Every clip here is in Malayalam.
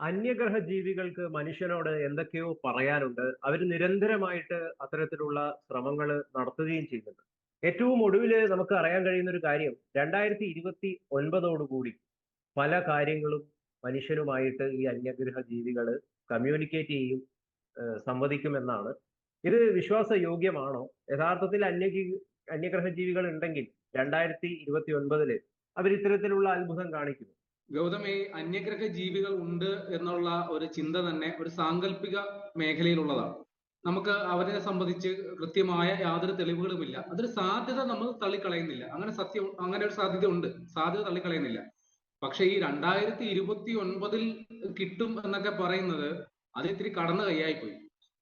അന്യഗ്രഹ ജീവികൾക്ക് മനുഷ്യനോട് എന്തൊക്കെയോ പറയാനുണ്ട്. അവർ നിരന്തരമായിട്ട് അത്തരത്തിലുള്ള ശ്രമങ്ങൾ നടത്തുകയും ചെയ്യുന്നുണ്ട്. ഏറ്റവും ഒടുവിൽ നമുക്ക് അറിയാൻ കഴിയുന്ന ഒരു കാര്യം രണ്ടായിരത്തി ഇരുപത്തി ഒൻപതോടുകൂടി പല കാര്യങ്ങളും മനുഷ്യനുമായിട്ട് ഈ അന്യഗ്രഹ ജീവികൾ കമ്മ്യൂണിക്കേറ്റ് ചെയ്യും സംവദിക്കുമെന്നാണ്. ഇത് വിശ്വാസയോഗ്യമാണോ? യഥാർത്ഥത്തിൽ അന്യ അന്യഗ്രഹ ജീവികൾ ഉണ്ടെങ്കിൽ രണ്ടായിരത്തി ഇരുപത്തി ഒൻപതിൽ അവർ ഇത്തരത്തിലുള്ള അത്ഭുതം കാണിക്കുന്നു. ഗൗതമി അന്യഗ്രഹ ജീവികൾ ഉണ്ട് എന്നുള്ള ഒരു ചിന്ത തന്നെ ഒരു സാങ്കല്പിക മേഖലയിലുള്ളതാണ്. നമുക്ക് അവരെ സംബന്ധിച്ച് കൃത്യമായ യാതൊരു തെളിവുകളുമില്ല. അതൊരു സാധ്യത നമ്മൾ തള്ളിക്കളയുന്നില്ല. അങ്ങനെ സത്യം അങ്ങനെ ഒരു സാധ്യത ഉണ്ട്. സാധ്യത തള്ളിക്കളയുന്നില്ല. പക്ഷെ ഈ രണ്ടായിരത്തി ഇരുപത്തി ഒൻപതിൽ കിട്ടും എന്നൊക്കെ പറയുന്നത് അത് ഇത്തിരി കടന്നു കൈയായി പോയി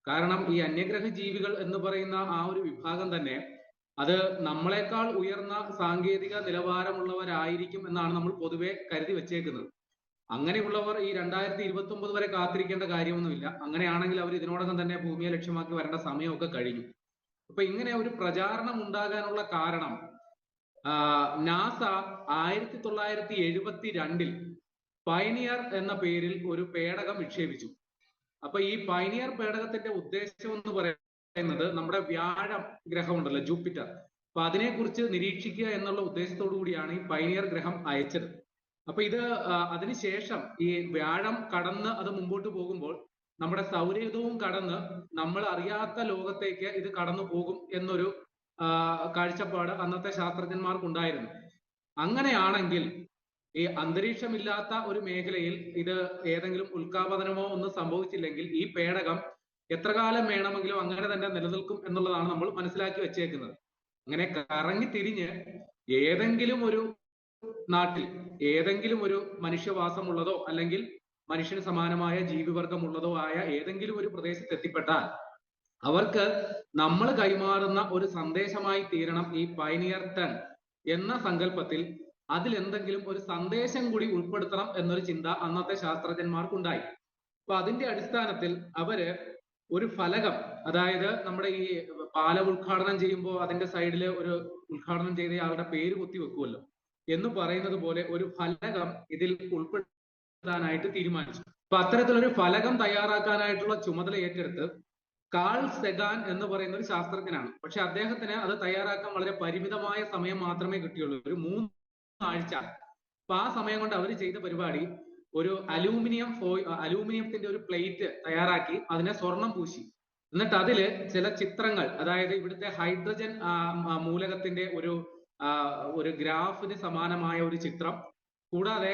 കാരണം ഈ അന്യഗ്രഹ ജീവികൾ എന്ന് പറയുന്ന ആ ഒരു വിഭാഗം തന്നെ അത് നമ്മളെക്കാൾ ഉയർന്ന സാങ്കേതിക നിലവാരമുള്ളവരായിരിക്കും എന്നാണ് നമ്മൾ പൊതുവെ കരുതി വെച്ചേക്കുന്നത്. അങ്ങനെയുള്ളവർ ഈ രണ്ടായിരത്തി ഇരുപത്തി ഒമ്പത് വരെ കാത്തിരിക്കേണ്ട കാര്യമൊന്നുമില്ല. അങ്ങനെയാണെങ്കിൽ അവർ ഇതിനോടകം തന്നെ ഭൂമിയെ ലക്ഷ്യമാക്കി വരേണ്ട സമയമൊക്കെ കഴിഞ്ഞു. അപ്പൊ ഇങ്ങനെ ഒരു പ്രചാരണം ഉണ്ടാകാനുള്ള കാരണം നാസ ആയിരത്തി തൊള്ളായിരത്തി എഴുപത്തി രണ്ടിൽ പൈനിയർ എന്ന പേരിൽ ഒരു പേടകം വിക്ഷേപിച്ചു. അപ്പൊ ഈ പൈനിയർ പേടകത്തിന്റെ ഉദ്ദേശം എന്ന് പറയുന്നത് നമ്മുടെ വ്യാഴം ഗ്രഹമുണ്ടല്ലോ ജൂപ്പിറ്റർ. അപ്പൊ അതിനെക്കുറിച്ച് നിരീക്ഷിക്കുക എന്നുള്ള ഉദ്ദേശത്തോടു കൂടിയാണ് ഈ പൈനിയർ ഗ്രഹം അയച്ചത്. അപ്പൊ ഇത് അതിനുശേഷം ഈ വ്യാഴം കടന്ന് അത് മുമ്പോട്ട് പോകുമ്പോൾ നമ്മുടെ സൗരയുധവും കടന്ന് നമ്മൾ അറിയാത്ത ലോകത്തേക്ക് ഇത് കടന്നു പോകും എന്നൊരു കാഴ്ചപ്പാട് അന്നത്തെ ശാസ്ത്രജ്ഞന്മാർക്കുണ്ടായിരുന്നു. അങ്ങനെയാണെങ്കിൽ ഈ അന്തരീക്ഷമില്ലാത്ത ഒരു മേഖലയിൽ ഇത് ഏതെങ്കിലും ഉൽക്കാപതനമോ ഒന്നും സംഭവിച്ചില്ലെങ്കിൽ ഈ പേടകം എത്ര കാലം വേണമെങ്കിലും അങ്ങനെ തന്നെ നിലനിൽക്കും എന്നുള്ളതാണ് നമ്മൾ മനസ്സിലാക്കി വെച്ചേക്കുന്നത്. അങ്ങനെ കറങ്ങി തിരിഞ്ഞ് ഏതെങ്കിലും ഒരു നാട്ടിൽ ഏതെങ്കിലും ഒരു മനുഷ്യവാസമുള്ളതോ അല്ലെങ്കിൽ മനുഷ്യന് സമാനമായ ജീവിവർഗമുള്ളതോ ആയ ഏതെങ്കിലും ഒരു പ്രദേശത്ത് എത്തിപ്പെട്ടാൽ അവർക്ക് നമ്മൾ കൈമാറുന്ന ഒരു സന്ദേശമായി തീരണം ഈ പൈനിയർ ടൺ എന്ന സങ്കല്പത്തിൽ അതിൽ എന്തെങ്കിലും ഒരു സന്ദേശം കൂടി ഉൾപ്പെടുത്തണം എന്നൊരു ചിന്ത അന്നത്തെ ശാസ്ത്രജ്ഞന്മാർക്കുണ്ടായി. അപ്പൊ അതിന്റെ അടിസ്ഥാനത്തിൽ അവർ ഒരു ഫലകം അതായത് നമ്മുടെ ഈ പാലം ഉദ്ഘാടനം ചെയ്യുമ്പോൾ അതിന്റെ സൈഡിൽ ഒരു ഉദ്ഘാടനം ചെയ്ത ആളുടെ പേര് കുത്തി വെക്കുമല്ലോ എന്ന് പറയുന്നത് പോലെ ഒരു ഫലകം ഇതിൽ ഉൾപ്പെടുത്താനായിട്ട് തീരുമാനിച്ചു. അപ്പൊ അത്തരത്തിലൊരു ഫലകം തയ്യാറാക്കാനായിട്ടുള്ള ചുമതല ഏറ്റെടുത്ത് കാൾ സെഗാൻ എന്ന് പറയുന്ന ഒരു ശാസ്ത്രജ്ഞനാണ്. പക്ഷെ അദ്ദേഹത്തിന് അത് തയ്യാറാക്കാൻ വളരെ പരിമിതമായ സമയം മാത്രമേ കിട്ടിയുള്ളൂ. ഒരു മൂന്ന് ആഴ്ച അപ്പൊ ആ സമയം കൊണ്ട് അവർ ചെയ്ത പരിപാടി ഒരു അലൂമിനിയം ഫോയ് അലൂമിനിയത്തിന്റെ ഒരു പ്ലേറ്റ് തയ്യാറാക്കി അതിനെ സ്വർണം പൂശി. എന്നിട്ട് അതിൽ ചില ചിത്രങ്ങൾ അതായത് ഇവിടുത്തെ ഹൈഡ്രജൻ മൂലകത്തിന്റെ ഒരു ഒരു ഗ്രാഫിന് സമാനമായ ഒരു ചിത്രം. കൂടാതെ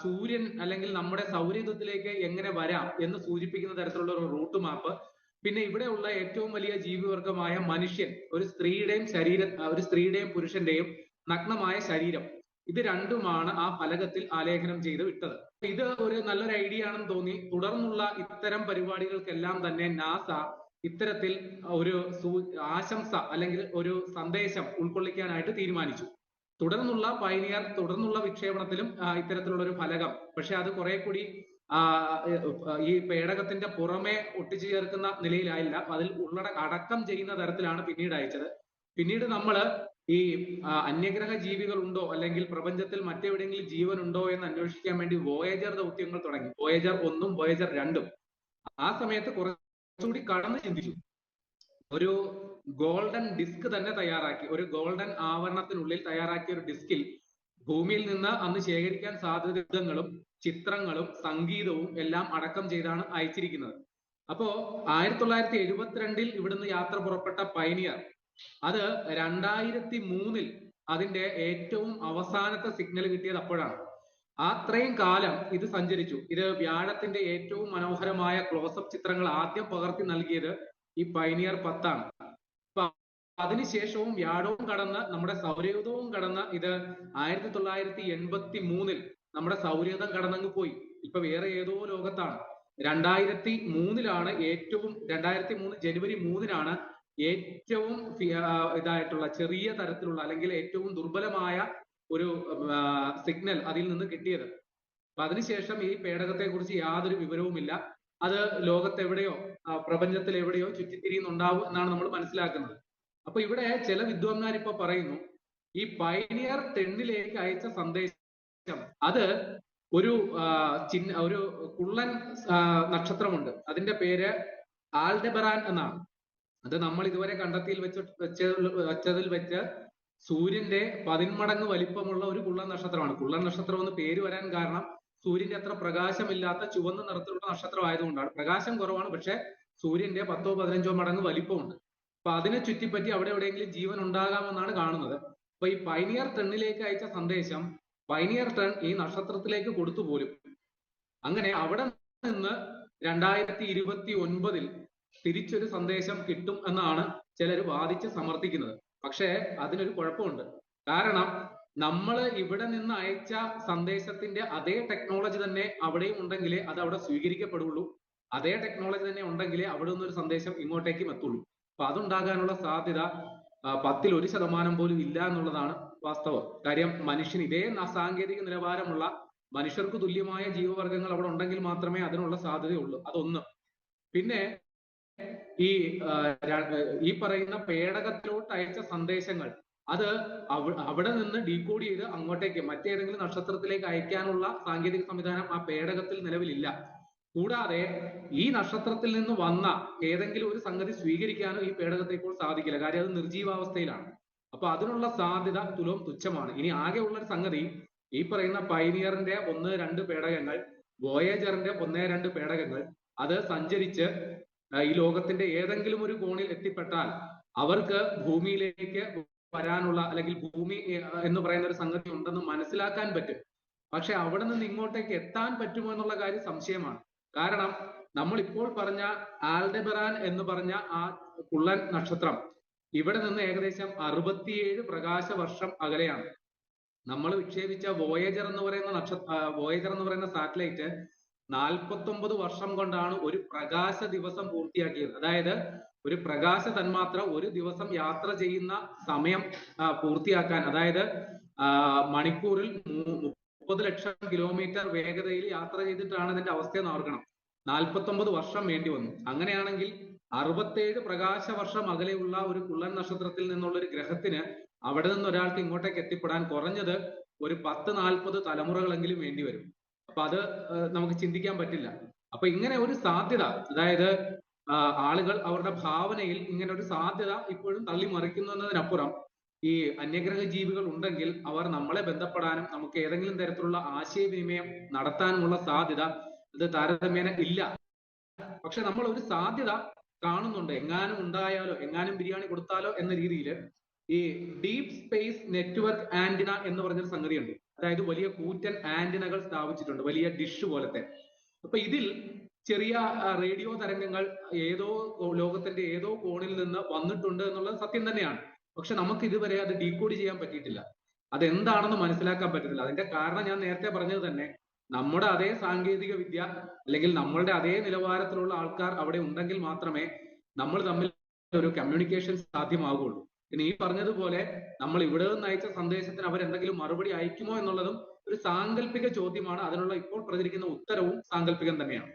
സൂര്യൻ അല്ലെങ്കിൽ നമ്മുടെ സൗരയുധത്തിലേക്ക് എങ്ങനെ വരാം എന്ന് സൂചിപ്പിക്കുന്ന തരത്തിലുള്ള ഒരു റൂട്ട് മാപ്പ് പിന്നെ ഇവിടെയുള്ള ഏറ്റവും വലിയ ജീവിവർഗമായ മനുഷ്യൻ ഒരു സ്ത്രീയുടെയും ശരീരം ഒരു സ്ത്രീയുടെയും പുരുഷന്റെയും നഗ്നമായ ശരീരം. ഇത് രണ്ടുമാണ് ആ ഫലകത്തിൽ ആലേഖനം ചെയ്ത് വിട്ടത്. ഇത് ഒരു നല്ലൊരു ഐഡിയ ആണെന്ന് തോന്നി. തുടർന്നുള്ള ഇത്തരം പരിപാടികൾക്കെല്ലാം തന്നെ നാസ ഇത്തരത്തിൽ ഒരു ആശംസ അല്ലെങ്കിൽ ഒരു സന്ദേശം ഉൾക്കൊള്ളിക്കാനായിട്ട് തീരുമാനിച്ചു. തുടർന്നുള്ള പൈനിയർ തുടർന്നുള്ള വിക്ഷേപണത്തിലും ഇത്തരത്തിലുള്ള ഒരു ഫലകം. പക്ഷെ അത് കുറെ കൂടി ഈ പേടകത്തിന്റെ പുറമെ ഒട്ടിച്ചു ചേർക്കുന്ന നിലയിലായില്ല. അതിൽ ഉള്ളട അടക്കം ചെയ്യുന്ന തരത്തിലാണ് പിന്നീട് അയച്ചത്. പിന്നീട് നമ്മൾ ഈ അന്യഗ്രഹ ജീവികൾ ഉണ്ടോ അല്ലെങ്കിൽ പ്രപഞ്ചത്തിൽ മറ്റെവിടെയെങ്കിലും ജീവൻ ഉണ്ടോ എന്ന് അന്വേഷിക്കാൻ വേണ്ടി വോയേജർ ദൗത്യങ്ങൾ തുടങ്ങി. വോയേജർ ഒന്നും വോയേജർ രണ്ടും. ആ സമയത്ത് കുറച്ചുകൂടി കടന്ന് ചിന്തിച്ചു. ഒരു ഗോൾഡൻ ഡിസ്ക് തന്നെ തയ്യാറാക്കി. ഒരു ഗോൾഡൻ ആവരണത്തിനുള്ളിൽ തയ്യാറാക്കിയ ഒരു ഡിസ്കിൽ ഭൂമിയിൽ നിന്ന് അന്ന് ശേഖരിക്കാൻ സാധ്യതകളും ചിത്രങ്ങളും സംഗീതവും എല്ലാം അടക്കം ചെയ്താണ് അയച്ചിരിക്കുന്നത്. അപ്പോ ആയിരത്തി തൊള്ളായിരത്തി എഴുപത്തിരണ്ടിൽ ഇവിടുന്ന് യാത്ര പുറപ്പെട്ട പൈനിയർ അത് രണ്ടായിരത്തി മൂന്നിൽ അതിന്റെ ഏറ്റവും അവസാനത്തെ സിഗ്നൽ കിട്ടിയത് അപ്പോഴാണ്. അത്രയും കാലം ഇത് സഞ്ചരിച്ചു. ഇത് വ്യാഴത്തിന്റെ ഏറ്റവും മനോഹരമായ ക്ലോസപ്പ് ചിത്രങ്ങൾ ആദ്യം പകർത്തി നൽകിയത് ഈ പൈനിയർ പത്താണ്. അതിനുശേഷവും വ്യാഴവും കടന്ന് നമ്മുടെ സൗരയുധവും കടന്ന് ഇത് ആയിരത്തി തൊള്ളായിരത്തി എൺപത്തി മൂന്നിൽ നമ്മുടെ സൗരയുധം കടന്നങ്ങ് പോയി. ഇപ്പൊ വേറെ ഏതോ ലോകത്താണ്. രണ്ടായിരത്തി മൂന്നിലാണ് ഏറ്റവും രണ്ടായിരത്തി മൂന്ന് ജനുവരി മൂന്നിനാണ് ഏറ്റവും ഇതായിട്ടുള്ള ചെറിയ തരത്തിലുള്ള അല്ലെങ്കിൽ ഏറ്റവും ദുർബലമായ ഒരു സിഗ്നൽ അതിൽ നിന്ന് കിട്ടിയത്. അപ്പൊ അതിനുശേഷം ഈ പേടകത്തെ കുറിച്ച് യാതൊരു വിവരവുമില്ല. അത് ലോകത്തെവിടെയോ പ്രപഞ്ചത്തിൽ എവിടെയോ ചുറ്റിത്തിരിയുന്നുണ്ടാവും എന്നാണ് നമ്മൾ മനസ്സിലാക്കുന്നത്. അപ്പൊ ഇവിടെ ചില വിദ്വാൻമാർ ഇപ്പൊ പറയുന്നു ഈ പൈനിയർ ടെന്നിലേക്ക് അയച്ച സന്ദേശം അത് ഒരു ചിഹ്ന ഒരു കുള്ളൻ നക്ഷത്രമുണ്ട്. അതിന്റെ പേര് ആൽഡെബറാൻ എന്നാണ്. അത് നമ്മൾ ഇതുവരെ കണ്ടെത്തിയിൽ വെച്ച് വെച്ച വെച്ചതിൽ വെച്ച് സൂര്യന്റെ പതിന്മടങ്ങ് വലിപ്പമുള്ള ഒരു കുള്ളൻ നക്ഷത്രമാണ്. കുള്ളൻ നക്ഷത്രം എന്ന് പേര് വരാൻ കാരണം സൂര്യന്റെ അത്ര പ്രകാശമില്ലാത്ത ചുവന്ന നിറത്തിലുള്ള നക്ഷത്രം ആയതുകൊണ്ടാണ്. പ്രകാശം കുറവാണ് പക്ഷെ സൂര്യന്റെ പത്തോ പതിനഞ്ചോ മടങ്ങ് വലിപ്പമുണ്ട്. അപ്പൊ അതിനെ ചുറ്റിപ്പറ്റി അവിടെ എവിടെയെങ്കിലും ജീവൻ ഉണ്ടാകാമെന്നാണ് കാണുന്നത്. അപ്പൊ ഈ പൈനിയർ ടെണ്ണിലേക്ക് അയച്ച സന്ദേശം പൈനിയർ ടെൺ ഈ നക്ഷത്രത്തിലേക്ക് കൊടുത്തു പോലും. അങ്ങനെ അവിടെ നിന്ന് രണ്ടായിരത്തി ഇരുപത്തി ഒൻപതിൽ തിരിച്ചൊരു സന്ദേശം കിട്ടും എന്നാണ് ചിലർ വാദിച്ച് സമർത്ഥിക്കുന്നത്. പക്ഷേ അതിനൊരു കുഴപ്പമുണ്ട്. കാരണം നമ്മൾ ഇവിടെ നിന്ന് അയച്ച സന്ദേശത്തിന്റെ അതേ ടെക്നോളജി തന്നെ അവിടെയും ഉണ്ടെങ്കിലേ അത് അവിടെ സ്വീകരിക്കപ്പെടുള്ളൂ. അതേ ടെക്നോളജി തന്നെ ഉണ്ടെങ്കിലേ അവിടെ നിന്നൊരു സന്ദേശം ഇങ്ങോട്ടേക്കും എത്തുള്ളൂ. അപ്പൊ അതുണ്ടാകാനുള്ള സാധ്യത പത്തിൽ ഒരു ശതമാനം പോലും ഇല്ല എന്നുള്ളതാണ് വാസ്തവം. കാര്യം മനുഷ്യൻ ഇതേ സാങ്കേതിക നിലവാരമുള്ള മനുഷ്യർക്ക് തുല്യമായ ജീവവർഗങ്ങൾ അവിടെ ഉണ്ടെങ്കിൽ മാത്രമേ അതിനുള്ള സാധ്യതയുള്ളൂ. അതൊന്ന്. പിന്നെ ഈ ഈ പറയുന്ന പേടകത്തിലോട്ട് അയച്ച സന്ദേശങ്ങൾ അത് അവിടെ നിന്ന് ഡീകോഡ് ചെയ്ത് അങ്ങോട്ടേക്ക് മറ്റേതെങ്കിലും നക്ഷത്രത്തിലേക്ക് അയക്കാനുള്ള സാങ്കേതിക സംവിധാനം ആ പേടകത്തിൽ നിലവിലില്ല. കൂടാതെ ഈ നക്ഷത്രത്തിൽ നിന്ന് വന്ന ഏതെങ്കിലും ഒരു സംഗതി സ്വീകരിക്കാനോ ഈ പേടകത്തെ ഇപ്പോൾ സാധിക്കില്ല. കാര്യം അത് നിർജീവാവസ്ഥയിലാണ്. അപ്പൊ അതിനുള്ള സാധ്യത തുലവും തുച്ഛമാണ്. ഇനി ആകെ ഉള്ള ഒരു സംഗതി ഈ പറയുന്ന പൈനിയറിന്റെ ഒന്ന് രണ്ട് പേടകങ്ങൾ വോയേജറിന്റെ ഒന്നേ രണ്ട് പേടകങ്ങൾ അത് സഞ്ചരിച്ച് ഈ ലോകത്തിന്റെ ഏതെങ്കിലും ഒരു കോണിൽ എത്തിപ്പെട്ടാൽ അവർക്ക് ഭൂമിയിലേക്ക് വരാനുള്ള അല്ലെങ്കിൽ ഭൂമി എന്ന് പറയുന്ന ഒരു സംഗതി ഉണ്ടെന്ന് മനസ്സിലാക്കാൻ പറ്റും. പക്ഷെ അവിടെ നിന്ന് ഇങ്ങോട്ടേക്ക് എത്താൻ പറ്റുമോ എന്നുള്ള കാര്യം സംശയമാണ്. കാരണം നമ്മൾ ഇപ്പോൾ പറഞ്ഞ ആൽഡെബറാൻ എന്ന് പറഞ്ഞ ആ കുള്ളൻ നക്ഷത്രം ഇവിടെ നിന്ന് ഏകദേശം അറുപത്തിയേഴ് പ്രകാശ വർഷം അകലെയാണ്. നമ്മൾ വിക്ഷേപിച്ച വോയേജർ എന്ന് പറയുന്ന നക്ഷത്ര വോയേജർ എന്ന് പറയുന്ന സാറ്റലൈറ്റ് നാൽപ്പത്തൊമ്പത് വർഷം കൊണ്ടാണ് ഒരു പ്രകാശ ദിവസം പൂർത്തിയാക്കിയത്. അതായത് ഒരു പ്രകാശ തന്മാത്ര ഒരു ദിവസം യാത്ര ചെയ്യുന്ന സമയം പൂർത്തിയാക്കാൻ. അതായത് മണിക്കൂറിൽ മുപ്പത് ലക്ഷം കിലോമീറ്റർ വേഗതയിൽ യാത്ര ചെയ്തിട്ടാണ് ഇതിന്റെ അവസ്ഥയെന്ന് ഓർക്കണം. നാൽപ്പത്തൊമ്പത് വർഷം വേണ്ടി വന്നു. അങ്ങനെയാണെങ്കിൽ അറുപത്തേഴ് പ്രകാശ വർഷം അകലെയുള്ള ഒരു കുള്ളൻ നക്ഷത്രത്തിൽ നിന്നുള്ള ഒരു ഗ്രഹത്തിന് അവിടെ നിന്ന് ഒരാൾക്ക് ഇങ്ങോട്ടേക്ക് എത്തിപ്പെടാൻ കുറഞ്ഞത് ഒരു പത്ത് നാൽപ്പത് തലമുറകളെങ്കിലും വേണ്ടി വരും. അപ്പൊ അത് നമുക്ക് ചിന്തിക്കാൻ പറ്റില്ല. അപ്പൊ ഇങ്ങനെ ഒരു സാധ്യത അതായത് ആളുകൾ അവരുടെ ഭാവനയിൽ ഇങ്ങനെ ഒരു സാധ്യത ഇപ്പോഴും തള്ളി മറിക്കുന്നതിനപ്പുറം ഈ അന്യഗ്രഹ ജീവികൾ ഉണ്ടെങ്കിൽ അവർ നമ്മളെ ബന്ധപ്പെടാനും നമുക്ക് ഏതെങ്കിലും തരത്തിലുള്ള ആശയവിനിമയം നടത്താനുമുള്ള സാധ്യത അത് താരതമ്യേന ഇല്ല. പക്ഷെ നമ്മൾ ഒരു സാധ്യത കാണുന്നുണ്ട്. എങ്ങാനും ഉണ്ടായാലോ എങ്ങാനും ബിരിയാണി കൊടുത്താലോ എന്ന രീതിയിൽ ഈ ഡീപ് സ്പേസ് നെറ്റ്വർക്ക് ആന്റിന എന്ന് പറഞ്ഞൊരു സംഗതിയുണ്ട്. അതായത് വലിയ കൂറ്റൻ ആന്റിനകൾ സ്ഥാപിച്ചിട്ടുണ്ട് വലിയ ഡിഷ് പോലത്തെ. അപ്പൊ ഇതിൽ ചെറിയ റേഡിയോ തരംഗങ്ങൾ ഏതോ ലോകത്തിന്റെ ഏതോ കോണിൽ നിന്ന് വന്നിട്ടുണ്ട് എന്നുള്ളത് സത്യം തന്നെയാണ്. പക്ഷെ നമുക്ക് ഇതുവരെ അത് ഡീകോഡ് ചെയ്യാൻ പറ്റിയിട്ടില്ല. അതെന്താണെന്ന് മനസ്സിലാക്കാൻ പറ്റത്തില്ല. അതിന്റെ കാരണം ഞാൻ നേരത്തെ പറഞ്ഞത് തന്നെ നമ്മുടെ അതേ സാങ്കേതിക വിദ്യ അല്ലെങ്കിൽ നമ്മളുടെ അതേ നിലവാരത്തിലുള്ള ആൾക്കാർ അവിടെ ഉണ്ടെങ്കിൽ മാത്രമേ നമ്മൾ തമ്മിൽ ഒരു കമ്മ്യൂണിക്കേഷൻ സാധ്യമാകുള്ളൂ പിന്നെ ഈ പറഞ്ഞതുപോലെ നമ്മൾ ഇവിടെ നിന്ന് അയച്ച സന്ദേശത്തിന് അവർ എന്തെങ്കിലും മറുപടി അയക്കുമോ എന്നുള്ളതും ഒരു സാങ്കല്പിക ചോദ്യമാണ്. അതിനുള്ള ഇപ്പോൾ പ്രചരിക്കുന്ന ഉത്തരവും സാങ്കല്പികം തന്നെയാണ്.